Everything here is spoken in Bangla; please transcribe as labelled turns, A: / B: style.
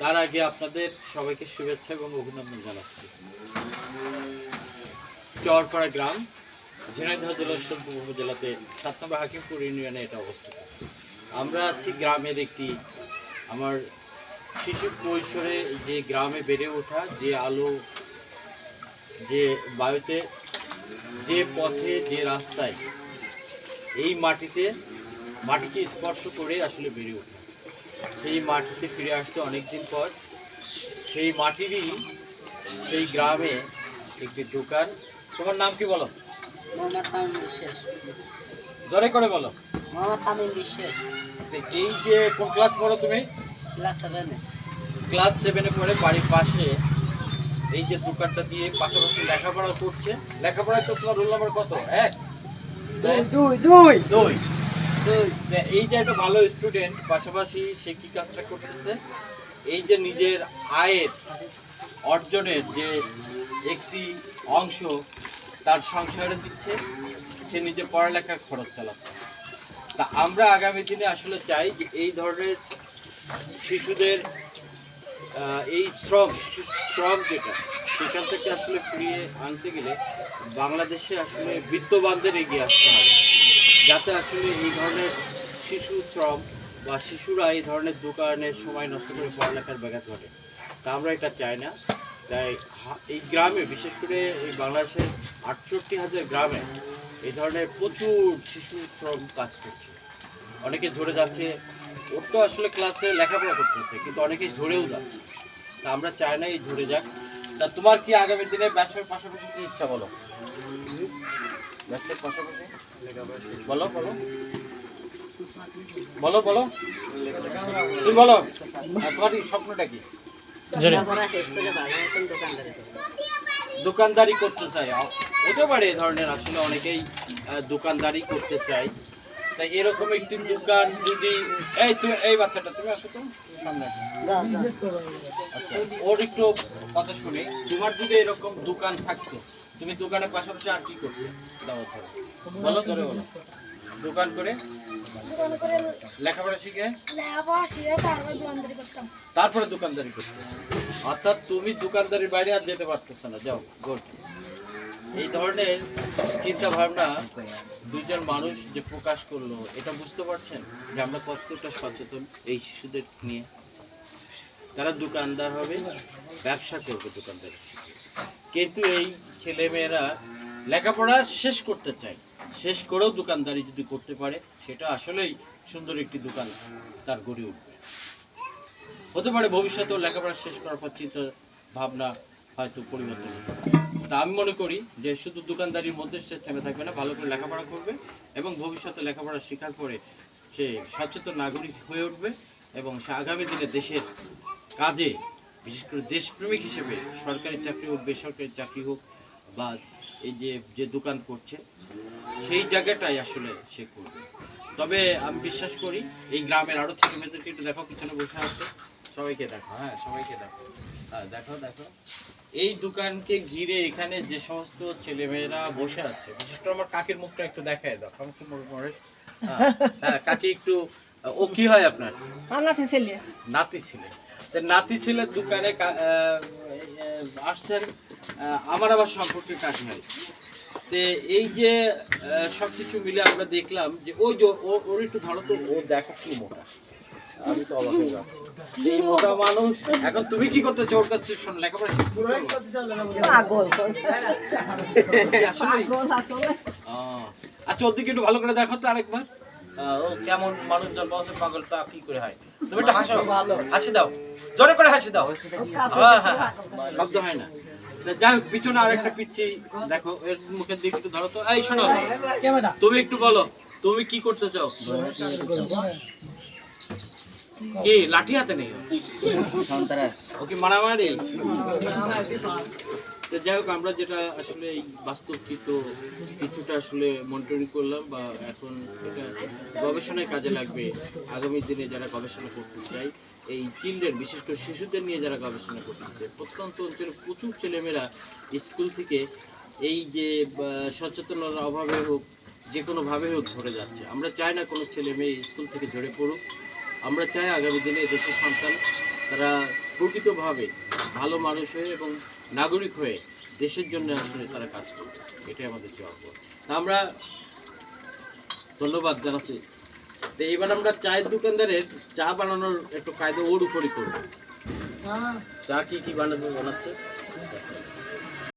A: তার আগে আপনাদের সবাইকে শুভেচ্ছা এবং অভিনন্দন জানাচ্ছি। চরপাড়া গ্রাম, ঝিনাইদহ জেলার সোনপুর উপজেলাতে সাত নম্বর হাকিমপুর ইউনিয়নে এটা অবস্থিত। আমরা আছি গ্রামের একটি, আমার শিশু কৈশোরে যে গ্রামে বেড়ে ওঠা, যে আলো, যে বায়ুতে, যে পথে, যে রাস্তায় এই মাটিতে, মাটিকে স্পর্শ করে আসলে বেড়ে ওঠা। সেই মাটিতে ফিরে আসছে অনেকদিন পর। সেই মাটিরই সেই গ্রামে একটি দোকান। তোমার নাম কি বলো?
B: মোহাম্মদ তামিম বিশ্বাস।
A: জোরে করে বলো।
B: মোহাম্মদ তামিম বিশ্বাস।
A: এই যে কোন ক্লাস পড়ো তুমি?
B: ক্লাস সেভেনে
A: ক্লাস সেভেনে পড়ে বাড়ির পাশে এই যে দোকানটা দিয়ে পাশাপাশি লেখাপড়া করছে। লেখাপড়ায় তো তোমার রোল নাম্বার কত? এক
B: দুই দুই দুই।
A: দুই। তো এই যে একটা ভালো স্টুডেন্ট পাশাপাশি সে কি কাজটা করতেছে? এই যে নিজের আয়ের অর্জনের যে একটি অংশ তার সংসারে দিচ্ছে, সে নিজে পড়ালেখার খরচ চালাচ্ছে। তা আমরা আগামী দিনে আসলে চাই যে এই ধরনের শিশুদের এই শ্রম, শিশু শ্রম যেটা, সেখান থেকে আসলে ফিরিয়ে আনতে গেলে বাংলাদেশে আসলে বিত্তবানদের এগিয়ে আসতে হবে। যাতে আসলে এই ধরনের শিশু শ্রম বা শিশুরা এই ধরনের দোকানের সময় নষ্ট করে পড়ালেখার ব্যাঘাত ঘটে। তা আমরা এটা চাই না। তাই এই গ্রামে, বিশেষ করে এই বাংলাদেশের আটষট্টি হাজার গ্রামে এই ধরনের প্রচুর শিশু শ্রম কাজ করছে। অনেকে ঝরে যাচ্ছে, ওর তো আসলে ক্লাসে লেখাপড়া করতেছে কিন্তু অনেকে ঝরেও যাচ্ছে। তা আমরা চাই না এই ঝরে যাক। তা তোমার কি আগামী দিনে ব্যবসার পাশাপাশি কি ইচ্ছা বলো? ব্যবসার পাশাপাশি বলো বলো। বলো বলো। তুমি বলো তোমার স্বপ্নটা কি?
B: দোকানদারি
A: করতে চাই হতে পারে এ ধরনের আসলে অনেকেই দোকানদারি করতে চায়। তাই এরকম একটি দোকান যদি এই তুমি এই বাচ্চাটা তুমি আসো তো সামনে। আচ্ছা, ওর একটু কথা শুনে। তোমার যদি এরকম দোকান থাকতো তুমি দোকানের পাশাপাশি আর কি করতে? দাও ধরো বলো ধরে বলো। দোকান করে? লেখাপড়া শিখে?
C: তারপর দোকানদারি করতাম।
A: তারপরে দোকানদারি করতে? অর্থাৎ তুমি দোকানদারির বাইরে আর যেতে পারতেছ না। যাও গুড এই ধরনের চিন্তা ভাবনা দুইজন মানুষ যে প্রকাশ করল, এটা বুঝতে পারছেন যে আমরা কতটা সচেতন এই শিশুদের নিয়ে? তারা দোকানদার হবে, ব্যবসা করবে দোকানদার। কিন্তু এই ছেলেমেয়েরা লেখাপড়া শেষ করতে চায়। শেষ করেও দোকানদারি যদি করতে পারে, সেটা আসলেই সুন্দর একটি দোকান তার গড়ে উঠবে। হতে পারে ভবিষ্যতেও লেখাপড়া শেষ করার পর চিন্তা ভাবনা হয়তো পরিবর্তন তা আমি মনে করি যে শুধু দোকানদারির মধ্যে সে থেমে থাকবে না, ভালো করে লেখাপড়া করবে এবং ভবিষ্যতে লেখাপড়া শেখার পরে সে সচেতন নাগরিক হয়ে উঠবে এবং সে আগামী দিনে দেশের কাজে, বিশেষ করে দেশপ্রেমিক হিসেবে সরকারি চাকরি হোক, বেসরকারি চাকরি হোক বা এই যে যে দোকান করছে, সেই জায়গাটাই আসলে সে করবে। তবে আমি বিশ্বাস করি এই গ্রামের আরও ছেলে মেয়েদেরকে একটু দেখো, পিছনে বসে আছে। সবাইকে দেখো হ্যাঁ সবাইকে দেখো। হ্যাঁ দেখো দেখো। এই দোকানকে ঘিরে এখানে যে সমস্ত ছেলেমেয়েরা বসে আছে বিশেষ করে আমার কাকের মুখটা একটু দেখায় দাও আমার কি মনে পড়ে। হ্যাঁ, কাকি একটু ও কি হয় আপনার?
B: আনাতে ছেলে।
A: নাতি ছিলেন তো নাতি ছেলের দোকানে আসছেন আমার আবার সম্পর্কে কাকি হয়। তে এই যে সব কিছু মিলে আমরা দেখলাম যে ওই যে ও- ওর একটু ধরো তো ও দেখো কি মোটা। আমি তো অবাক হয়ে যাচ্ছি। এই মোটা মানুষ। এখন তুমি কি করতে চাও? ওর কাছে শোন লেখাপড়া শিখতে
B: পাগল।
A: আসলে আচ্ছা ওর দিকে একটু ভালো করে দেখো তো আরেকবার। আহ, ও কেমন মানুষ জন্ম আছে পাগল তা কি করে হয়? তুমি একটু হাসো। হাসি দাও। জোরে করে হাসি দাও। হ্যাঁ হ্যাঁ হ্যাঁ। শব্দ হয় না। যাই হোক পিছনে আরেকটা পিচ্ছি দেখো এর মুখের দিকে একটু ধরো তো। এই শোনো। তুমি একটু বলো তুমি কি করতে চাও? কি, লাঠি হাতে নেই? ওর? ও কি মারামারি। তো যাই হোক, আমরা যেটা আসলে এই বাস্তবচিত কিছুটা আসলে মনিটরিং করলাম বা এখন এটা গবেষণায় কাজে লাগবে। আগামী দিনে যারা গবেষণা করতে চায়, এই চিলড্রেন, বিশেষ করে শিশুদের নিয়ে যারা গবেষণা করতে চায়, প্রত্যন্ত অঞ্চলে প্রচুর ছেলেমেয়েরা স্কুল থেকে এই যে সচেতনতার অভাবে হোক যে কোনোভাবে হোক ধরে যাচ্ছে। আমরা চাই না কোনো ছেলে মেয়ে স্কুল থেকে ঝরে পড়ুক। আমরা চাই আগামী দিনে দেশের সন্তান তারা প্রকৃতভাবে ভালো মানুষ হয়ে এবং নাগরিক হয়ে দেশের জন্য আসলে তারা কাজ করবে এটাই আমাদের জব তা আমরা ধন্যবাদ জানাচ্ছি। তো এবার আমরা চায়ের দোকানদারের চা বানানোর একটু কায়দা ওর উপরই করব। চা কি কি বানাবে বানাচ্ছে